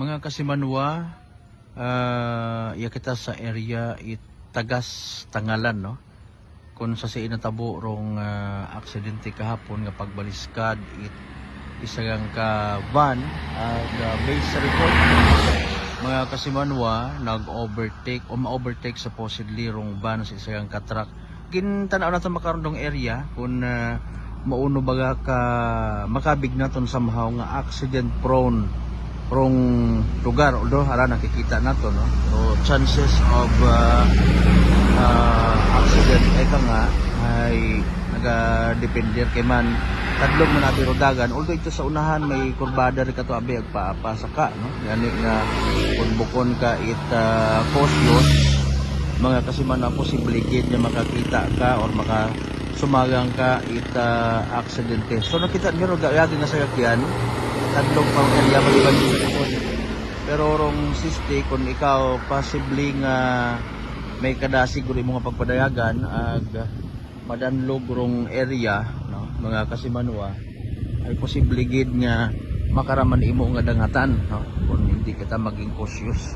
Mga kasimanwa, ah iya kita sa area it Tagas Tangalan no. Kung sa si inatabo rong ah, aksidente kahapon nga pagbaliskad it isagang ka van ag uh, based sa report mga kasimanwa nag-overtake o ma-overtake supposedly rong van sa isagang ka truck. Gintanaw natin makaroon dong area kung ah, mauno baga ka makabig naton somehow nga accident prone rong lugar although hala nakikita nato no? So chances of uh, uh, accident ay ka nga ay naga-depender kay man. Tadlog man natin rodagan. Although ito sa unahan may kurbada rin kato abi agpaapasa ka no? Gani nga kung bukon ka it uh, cautious mga kasi man na posible gid nga makakita ka or maka sumagang ka it uh, aksidente so nakita nyo gayagi nga sa yakyan tatlong pang area maliban sa likod pero rong siste kung ikaw possibly nga may kadasig guri mo nga pagpadayagan ag madanlog rong area no mga kasimanwa ay posible gid nga makaraman imo nga dangatan no kung hindi kita maging cautious.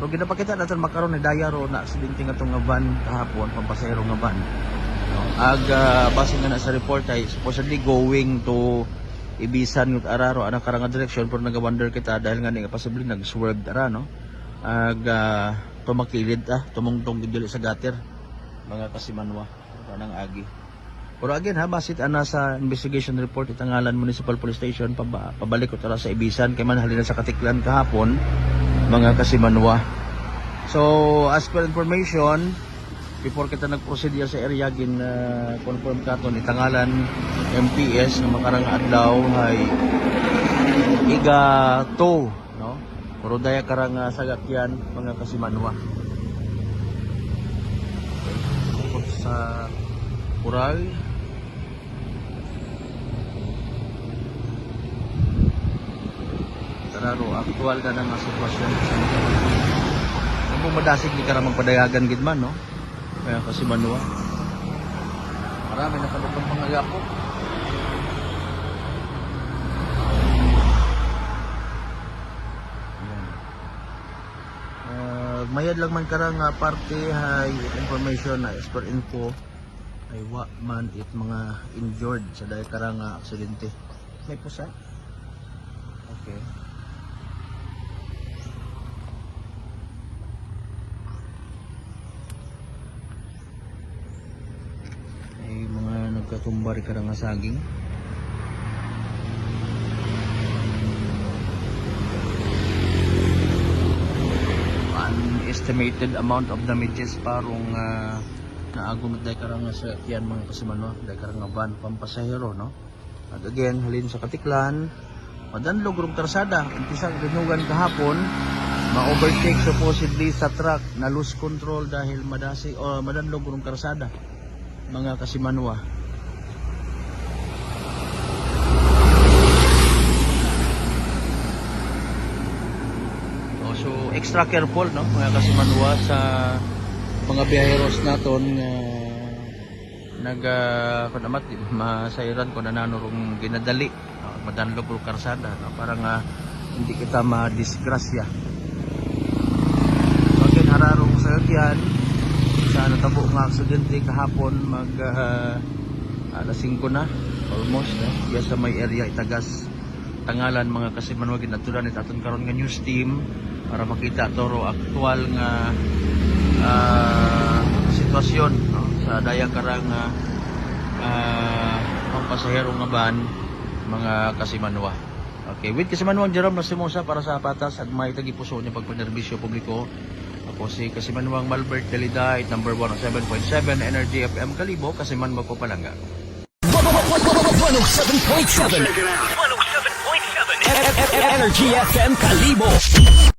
So ginapakita natin makaroon ni daya ro na aksidente nga tong nga van kahapon pampasahero nga van. No ag ah, base nga na sa report ay supposedly going to ibisan yung araro anang karanga direction pero nag-wonder kita dahil nga nga possibly nag-swerve ara no? Ag ah, tumakilid ah tumungtong gidili sa gutter mga kasimanwa kanang agi. Pero again ha basit ana sa investigation report itangalan municipal police station paba, pabalik ko tara sa ibisan kay man halina sa katiklan kahapon mga kasimanwa. So as per information before kita nag-proceed sa area gin uh, confirm katon itangalan MPS na makarang adlaw ay iga to no pero daya karang uh, sagat yan mga kasimanwa okay. Sa Ural Tararo, aktual ka na nga sitwasyon sa Kung madasig di ka na magpadayagan gid man, no? Kaya kasi manuwa. Marami na kalupang mga. Ayan. Uh, mayad lang man karang nga parte hay information na as per info ay wa man it mga injured sa dahil karang nga aksidente. May pusa? Okay. ay rin ka nga saging. Estimated amount of damages parong uh, naagumit dahil ka sa yan mga kasimano dahil ka nga van pampasahero no? At again halin sa katiklan madanlog rong karsada umpisa rinugan kahapon ma-overtake supposedly sa truck na lose control dahil madasi o madanlog rong karsada mga kasimanwa. So extra careful no? Mga kasimanwa sa mga biyaheros naton nga nag uh, kunamat masairan ko na nanurong ginadali no, madanlog ro karsada no? Para nga hindi kita ma-disgrasya. So again, hararong sa yan sa natabo nga aksidente kahapon mag uh, alas 5 na almost no? Diya sa may area itagas tangalan mga kasimanwa ginatulan it aton karon nga news team para makita toro aktual nga ah, sitwasyon no? sa daya karang uh, uh, pampasahero nga ban mga kasimanwa Okay, with Kasimanwang Jerome Nasimosa para sa patas at may tagipuso niya pagpanerbisyo publiko ako si Kasimanwang Malbert Dalida, it number 107.7 Energy FM Kalibo, Kasimanwa po palangga. 107.7 107.7 Energy FM Kalibo